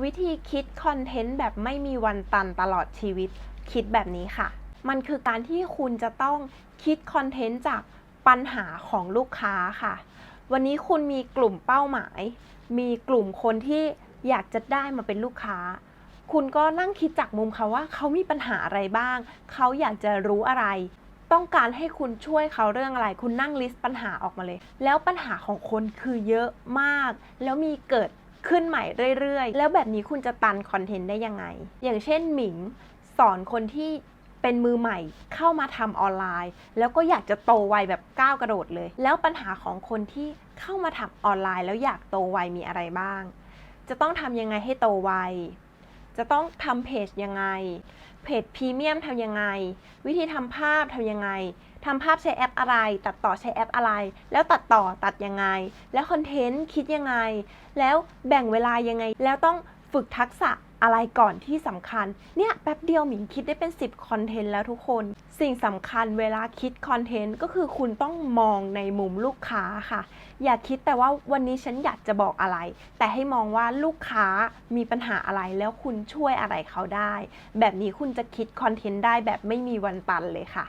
วิธีคิดคอนเทนต์แบบไม่มีวันตันตลอดชีวิต คิดแบบนี้ค่ะ มันคือการที่คุณจะต้องคิดคอนเทนต์จากปัญหาของลูกค้าค่ะ วันนี้คุณมีกลุ่มเป้าหมาย มีกลุ่มคนที่อยากจะได้มาเป็นลูกค้า คุณก็นั่งคิดจากมุมเขาว่าเขามีปัญหาอะไรบ้าง เขาอยากจะรู้อะไร ต้องการให้คุณช่วยเขาเรื่องอะไร คุณนั่งลิสต์ปัญหาออกมาเลย แล้วปัญหาของคนคือเยอะมาก แล้วมีเกิด ขึ้นใหม่เรื่อยๆ แล้วแบบนี้คุณจะตันคอนเทนต์ได้ยังไง อย่างเช่นหมิงสอนคนที่เป็นมือใหม่เข้ามาทำออนไลน์ แล้วก็อยากจะโตไวแบบก้าวกระโดดเลย แล้วปัญหาของคนที่เข้ามาทำออนไลน์ แล้วอยากโตไวมีอะไรบ้าง จะต้องทำยังไงให้โตไว จะต้องทำเพจยังไง เพจพรีเมียมทำยังไง วิธีทำภาพทำยังไงทำภาพใช้แอปอะไร ตัดต่อใช้แอปอะไร แล้วตัดต่อตัดยังไง แล้วคอนเทนต์คิดยังไง แล้วแบ่งเวลายังไง แล้วต้องฝึกทักษะ อะไรก่อนที่สำคัญ เนี่ยแป๊บเดียวหมิงคิดได้เป็น 10คอนเทนต์แล้วทุกคน สิ่งสำคัญเวลาคิดคอนเทนต์ก็คือคุณต้องมองในมุมลูกค้าค่ะ อย่าคิดแต่ว่าวันนี้ฉันอยากจะบอกอะไร แต่ให้มองว่าลูกค้ามีปัญหาอะไรแล้วคุณช่วยอะไรเขาได้ แบบนี้คุณจะคิดคอนเทนต์ได้แบบไม่มีวันตันเลยค่ะ